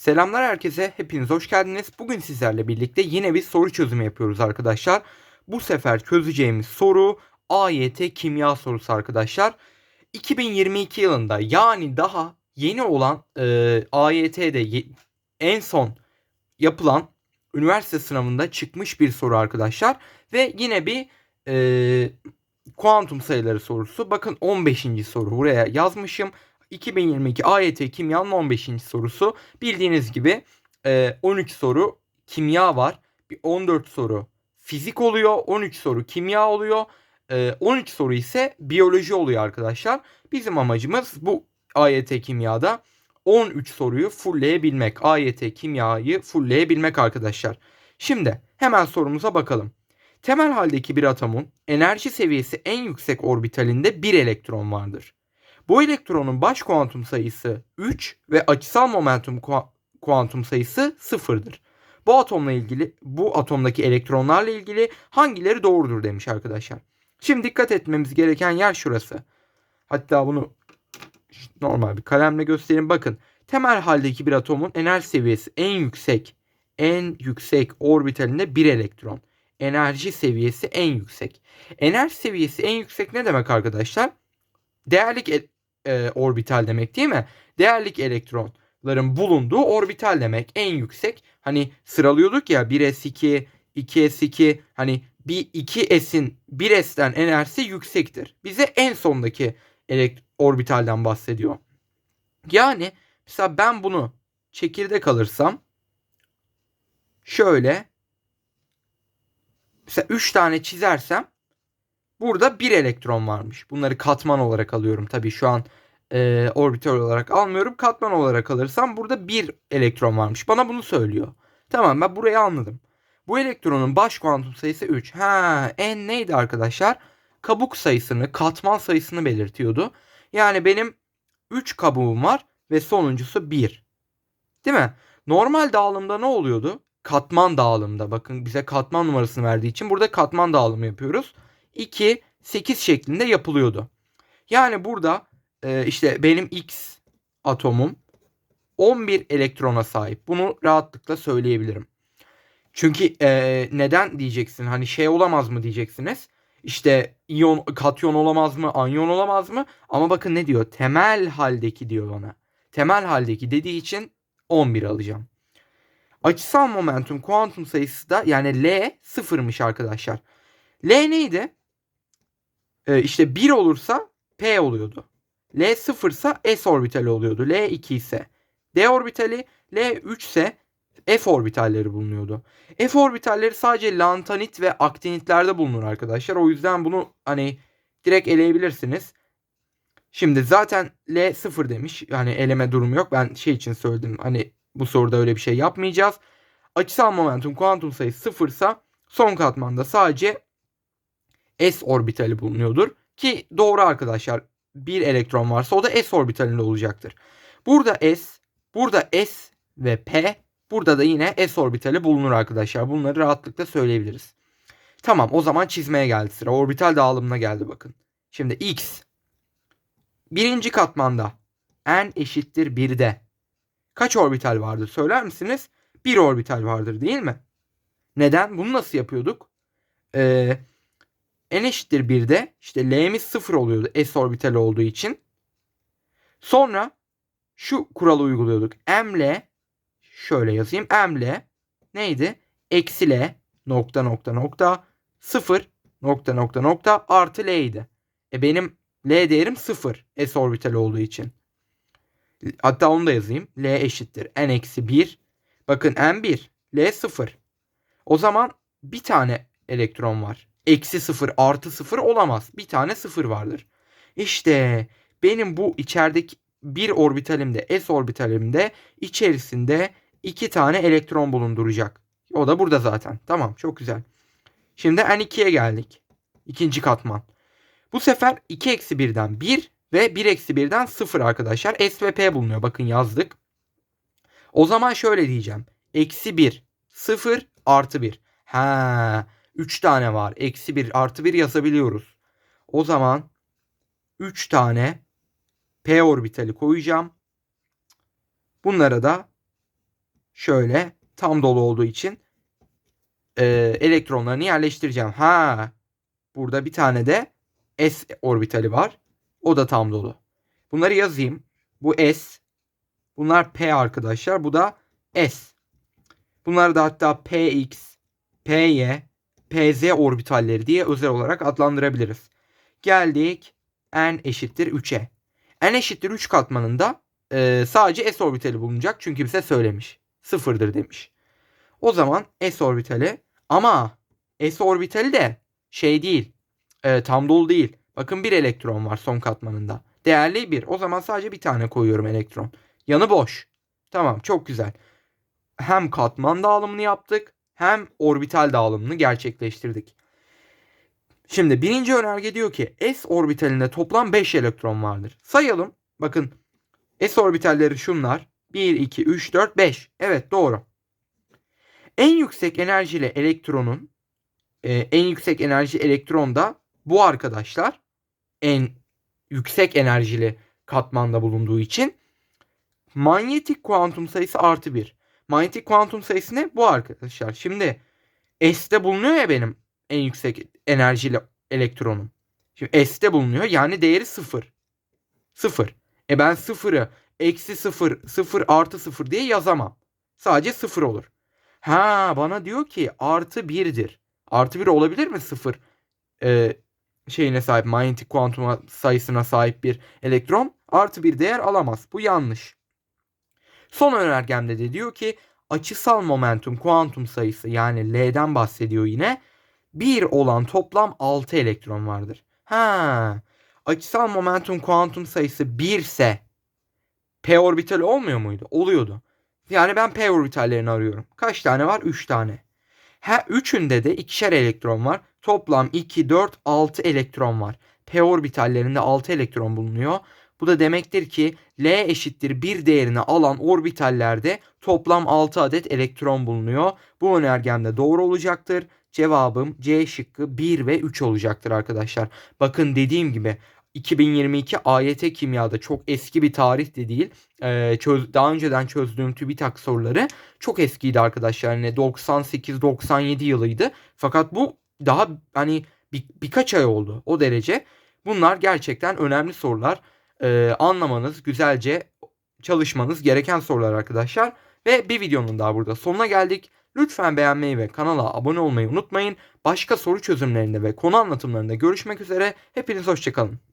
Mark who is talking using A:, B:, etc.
A: Selamlar herkese, hepiniz hoş geldiniz. Bugün sizlerle birlikte yine bir soru çözümü yapıyoruz arkadaşlar. Bu sefer çözeceğimiz soru AYT kimya sorusu arkadaşlar. 2022 yılında yani daha yeni olan e, AYT'de en son yapılan üniversite sınavında çıkmış bir soru arkadaşlar. Ve yine bir e, kuantum sayıları sorusu. Bakın 15. soru buraya yazmışım. 2022 AYT kimyanın 15. sorusu. Bildiğiniz gibi e, 13 soru kimya var. Bir 14 soru fizik oluyor. 13 soru kimya oluyor. E, 13 soru ise biyoloji oluyor arkadaşlar. Bizim amacımız bu AYT kimyada 13 soruyu fullleyebilmek. AYT kimyayı fullleyebilmek arkadaşlar. Şimdi hemen sorumuza bakalım. Temel haldeki bir atomun enerji seviyesi en yüksek orbitalinde bir elektron vardır. Bu elektronun baş kuantum sayısı 3 ve açısal momentum kua- kuantum sayısı 0'dır. Bu atomla ilgili bu atomdaki elektronlarla ilgili hangileri doğrudur demiş arkadaşlar. Şimdi dikkat etmemiz gereken yer şurası. Hatta bunu normal bir kalemle göstereyim. Bakın temel haldeki bir atomun enerji seviyesi en yüksek en yüksek orbitalinde bir elektron. Enerji seviyesi en yüksek. Enerji seviyesi en yüksek ne demek arkadaşlar? Değerlik e- orbital demek değil mi? Değerlik elektronların bulunduğu orbital demek. En yüksek. Hani sıralıyorduk ya 1s2, 2s2 hani bir 2s'in 1s'ten enerjisi yüksektir. Bize en sondaki elekt- orbitalden bahsediyor. Yani mesela ben bunu çekirdek alırsam şöyle mesela 3 tane çizersem burada bir elektron varmış. Bunları katman olarak alıyorum. Tabii şu an e, orbital olarak almıyorum. Katman olarak alırsam burada bir elektron varmış. Bana bunu söylüyor. Tamam ben burayı anladım. Bu elektronun baş kuantum sayısı 3. Ha, n neydi arkadaşlar? Kabuk sayısını, katman sayısını belirtiyordu. Yani benim 3 kabuğum var ve sonuncusu 1. Değil mi? Normal dağılımda ne oluyordu? Katman dağılımda. Bakın bize katman numarasını verdiği için burada katman dağılımı yapıyoruz. 2, 8 şeklinde yapılıyordu. Yani burada e, işte benim X atomum 11 elektrona sahip. Bunu rahatlıkla söyleyebilirim. Çünkü e, neden diyeceksin? Hani şey olamaz mı diyeceksiniz. İşte iyon, katyon olamaz mı? Anyon olamaz mı? Ama bakın ne diyor? Temel haldeki diyor bana. Temel haldeki dediği için 11 alacağım. Açısal momentum kuantum sayısı da yani L sıfırmış arkadaşlar. L neydi? Ee, işte 1 olursa P oluyordu. L 0 ise S orbitali oluyordu. L 2 ise D orbitali, L 3 ise F orbitalleri bulunuyordu. F orbitalleri sadece lantanit ve aktinitlerde bulunur arkadaşlar. O yüzden bunu hani direkt eleyebilirsiniz. Şimdi zaten L 0 demiş. Yani eleme durumu yok. Ben şey için söyledim. Hani bu soruda öyle bir şey yapmayacağız. Açısal momentum kuantum sayısı 0 ise son katmanda sadece S orbitali bulunuyordur. Ki doğru arkadaşlar. Bir elektron varsa o da S orbitalinde olacaktır. Burada S, burada S ve P, burada da yine S orbitali bulunur arkadaşlar. Bunları rahatlıkla söyleyebiliriz. Tamam o zaman çizmeye geldi sıra. Orbital dağılımına geldi bakın. Şimdi X birinci katmanda n eşittir 1'de kaç orbital vardır söyler misiniz? Bir orbital vardır değil mi? Neden? Bunu nasıl yapıyorduk? Ee, n eşittir 1'de işte l'miz 0 oluyordu s orbitali olduğu için. Sonra şu kuralı uyguluyorduk. ml şöyle yazayım. ml neydi? Eksi l nokta nokta nokta 0 nokta nokta nokta artı l'ydi. E benim l değerim 0 s orbitali olduğu için. Hatta onu da yazayım. L eşittir n eksi 1. Bakın n1 L 0. O zaman bir tane elektron var. Eksi 0 artı 0 olamaz. Bir tane 0 vardır. İşte benim bu içerideki bir orbitalimde S orbitalimde içerisinde iki tane elektron bulunduracak. O da burada zaten. Tamam çok güzel. Şimdi N2'ye geldik. İkinci katman. Bu sefer 2 eksi 1'den 1 ve 1 eksi 1'den 0 arkadaşlar. S ve P bulunuyor. Bakın yazdık. O zaman şöyle diyeceğim. Eksi 1, 0, artı 1. Ha, 3 tane var. Eksi 1, artı 1 yazabiliyoruz. O zaman 3 tane P orbitali koyacağım. Bunlara da şöyle tam dolu olduğu için e, elektronlarını yerleştireceğim. Ha, burada bir tane de S orbitali var. O da tam dolu. Bunları yazayım. Bu S. Bunlar P arkadaşlar. Bu da S. Bunlar da hatta PX, PY, PZ orbitalleri diye özel olarak adlandırabiliriz. Geldik n eşittir 3'e. n eşittir 3 katmanında e, sadece s orbitali bulunacak. Çünkü bize söylemiş. Sıfırdır demiş. O zaman s orbitali ama s orbitali de şey değil. E, tam dolu değil. Bakın bir elektron var son katmanında. Değerli bir. O zaman sadece bir tane koyuyorum elektron. Yanı boş. Tamam çok güzel. Hem katman dağılımını yaptık hem orbital dağılımını gerçekleştirdik. Şimdi birinci önerge diyor ki S orbitalinde toplam 5 elektron vardır. Sayalım. Bakın S orbitalleri şunlar. 1, 2, 3, 4, 5. Evet doğru. En yüksek enerjili elektronun e, en yüksek enerji elektron da bu arkadaşlar. En yüksek enerjili katmanda bulunduğu için manyetik kuantum sayısı artı 1. Manyetik kuantum sayısı ne? Bu arkadaşlar. Şimdi S'te bulunuyor ya benim en yüksek enerjili elektronum. Şimdi S'te bulunuyor yani değeri 0. 0. E ben 0'ı eksi 0, 0 artı 0 diye yazamam. Sadece 0 olur. Ha bana diyor ki artı 1'dir. Artı 1 olabilir mi 0? Ee, şeyine sahip manyetik kuantum sayısına sahip bir elektron artı bir değer alamaz. Bu yanlış. Son önergemde de diyor ki açısal momentum kuantum sayısı yani L'den bahsediyor yine. 1 olan toplam 6 elektron vardır. Ha, açısal momentum kuantum sayısı 1 ise p orbital olmuyor muydu? Oluyordu. Yani ben p orbitallerini arıyorum. Kaç tane var? 3 tane. Ha, üçünde de ikişer elektron var. Toplam 2, 4, 6 elektron var. P orbitallerinde 6 elektron bulunuyor. Bu da demektir ki L eşittir 1 değerini alan orbitallerde toplam 6 adet elektron bulunuyor. Bu önergemde doğru olacaktır. Cevabım C şıkkı 1 ve 3 olacaktır arkadaşlar. Bakın dediğim gibi 2022 AYT kimyada çok eski bir tarih de değil. Ee, çöz, daha önceden çözdüğüm TÜBİTAK soruları çok eskiydi arkadaşlar. Yani 98-97 yılıydı. Fakat bu daha hani bir, birkaç ay oldu o derece. Bunlar gerçekten önemli sorular. Ee, anlamanız, güzelce çalışmanız gereken sorular arkadaşlar. Ve bir videonun daha burada sonuna geldik. Lütfen beğenmeyi ve kanala abone olmayı unutmayın. Başka soru çözümlerinde ve konu anlatımlarında görüşmek üzere. Hepiniz hoşçakalın.